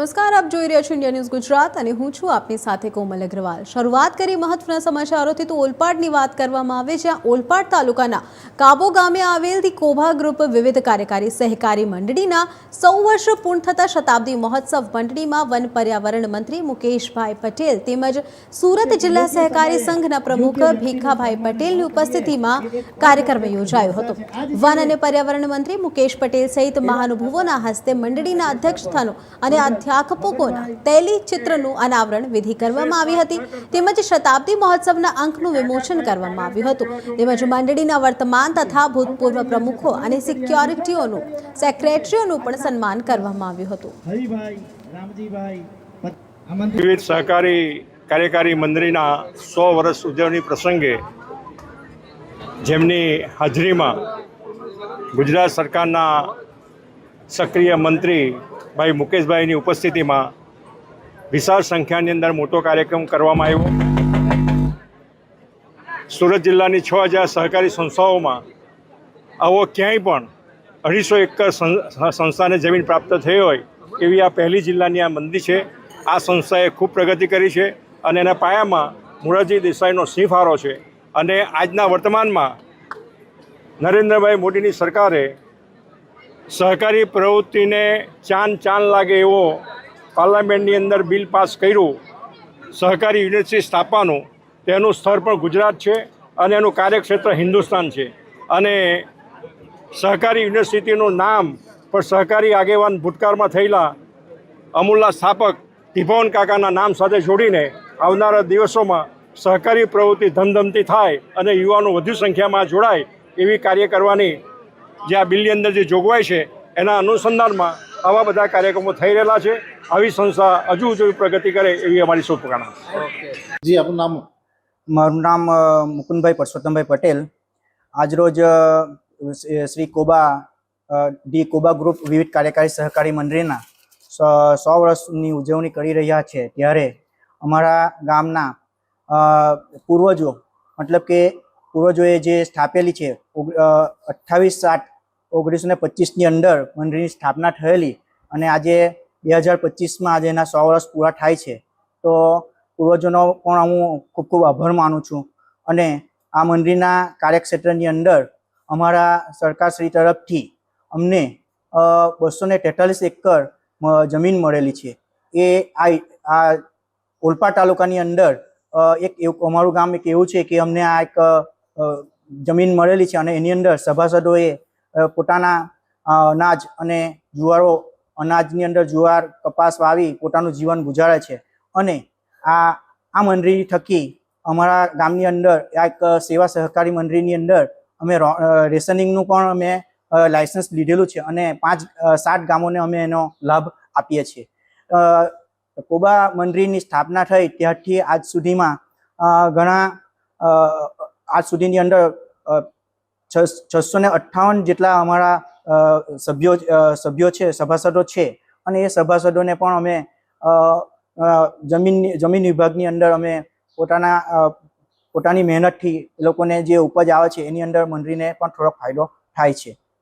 નમસ્કાર આપ જોઈ રહ્યા છો ઇન્ડિયા ન્યૂઝ ગુજરાત અને હું છું આપની સાથે કોમલ અગ્રવાલ. શરૂઆત કરી મહત્વના સમાચારોથી તો ઓલપાડની વાત કરવામાં આવે જ્યાં ઓલપાડ તાલુકાના કાબો ગામે આવેલ ધી કોભા ગ્રુપ વિવિધ કાર્યકારી સહકારી મંડળીના સૌ વર્ષ પૂર્ણ થતા શતાબ્દી મહોત્સવ મંડળીમાં વન પર્યાવરણ મંત્રી મુકેશભાઈ પટેલ તેમજ સુરત જિલ્લા સહકારી સંઘના પ્રમુખ ભીખાભાઈ પટેલની ઉપસ્થિતિમાં કાર્યક્રમ યોજાયો હતો. વન અને પર્યાવરણ મંત્રી મુકેશ પટેલ સહિત મહાનુભવોના હસ્તે મંડળીના અધ્યક્ષસ્થાનો અને અધ્યાપકોના તૈલી ચિત્રનું અનાવરણ વિધિ કરવામાં આવી હતી. તેમજ શતાબ્દી મહોત્સવના અંકનું વિમોચન કરવામાં આવ્યું હતું. તેમજ મંડળીના વર્તમાન તથા ભૂતપૂર્વ પ્રમુખો અને સિક્યોરિટીઓનું સેક્રેટરીઓનું પણ સન્માન કરવામાં આવ્યું હતું. વિવિધ સહકારી કાર્યકારી મંડળીના સો વર્ષ ઉજવણી પ્રસંગે જેમની હાજરીમાં ગુજરાત સરકારના સક્રિય મંત્રી ભાઈ મુકેશભાઈની ઉપસ્થિતિમાં વિશાળ સંખ્યાની અંદર મોટો કાર્યક્રમ કરવામાં આવ્યો. સુરત જિલ્લાની છ હજાર સહકારી સંસ્થાઓમાં આવો ક્યાંય પણ અઢીસો એકર સંસ્થાને જમીન પ્રાપ્ત થઈ હોય એવી આ પહેલી જિલ્લાની આ મંદી છે. આ સંસ્થાએ ખૂબ પ્રગતિ કરી છે અને એના પાયામાં મોરારજી દેસાઈનો સિંહફારો છે. અને આજના વર્તમાનમાં નરેન્દ્રભાઈ મોદીની સરકારે સહકારી પ્રવૃત્તિને ચાંદ ચાંદ લાગે એવો પાર્લામેન્ટની અંદર બિલ પાસ કર્યું, સહકારી યુનિવર્સિટી સ્થાપવાનું, તેનું સ્થળ પણ ગુજરાત છે અને એનું કાર્યક્ષેત્ર હિન્દુસ્તાન છે. અને સહકારી યુનિવર્સિટીનું નામ પણ સહકારી આગેવાન ભૂતકાળમાં થયેલા અમૂલના સ્થાપક ટીભવન કાકાના નામ સાથે જોડીને આવનારા દિવસોમાં સહકારી પ્રવૃત્તિ ધમધમતી થાય અને યુવાનો વધુ સંખ્યામાં જોડાય એવી કાર્ય કરવાની જે આ બિલની અંદર જે જોગવાઈ છે એના અનુસંધાનમાં આવા બધા કાર્યક્રમો થઈ રહેલા છે. આવી સંસ્થા હજુ હજુ પ્રગતિ કરે એવી અમારી શુભકામના. જી આપનું નામ? મારું નામ મુકુંદભાઈ પરસોત્તમભાઈ પટેલ. આજરોજ શ્રી કોબા ડી કોબા ગ્રુપ વિવિધ કાર્યકારી સહકારી મંડળીના સો સો વર્ષની ઉજવણી કરી રહ્યા છે. ત્યારે અમારા ગામના પૂર્વજો મતલબ કે પૂર્વજોએ જે સ્થાપેલી છે અઠ્ઠાવીસ સાત ઓગણીસો ને પચીસની અંદર મંડળીની સ્થાપના થયેલી અને આજે બે હજાર પચીસમાં આજે એના સો વર્ષ પૂરા થાય છે. તો પૂર્વજોનો પણ હું ખૂબ ખૂબ આભાર માનું છું અને આ મંદિરના કાર્યક્ષેત્રની અંદર અમારા સરકારશ્રી તરફથી અમને બસો ને તેતાલીસ એકર જમીન મળેલી છે. એ આ ઓલપા તાલુકાની અંદર એક એવું અમારું ગામ એક એવું છે કે અમને આ એક જમીન મળેલી છે અને એની અંદર સભાસદોએ પોતાના અનાજ અને જુવારો, અનાજની અંદર જુવાર, કપાસ વાવી પોતાનું જીવન ગુજારે છે. અને આ આ મંડળી થકી અમારા ગામની અંદર આ એક સેવા સહકારી મંડળીની અંદર અમે રેશનિંગનું પણ અમે લાયસન્સ લીધેલું છે અને પાંચ સાત ગામોને અમે એનો લાભ આપીએ છીએ. કોબા મંડળીની સ્થાપના થઈ ત્યારથી આજ સુધીમાં ઘણા આજ સુધીની અંદર છસો ને અઠ્ઠાવન જેટલા અમારા સભ્યો સભ્યો છે, સભાસદો છે. અને એ સભાસદોને પણ અમે જમીન જમીન વિભાગની અંદર અમે પોતાના પોતાની મહેનતથી લોકોને જે ઉપજ આવે છે એની અંદર મંડળીને પણ થોડોક ફાયદો થાય છે.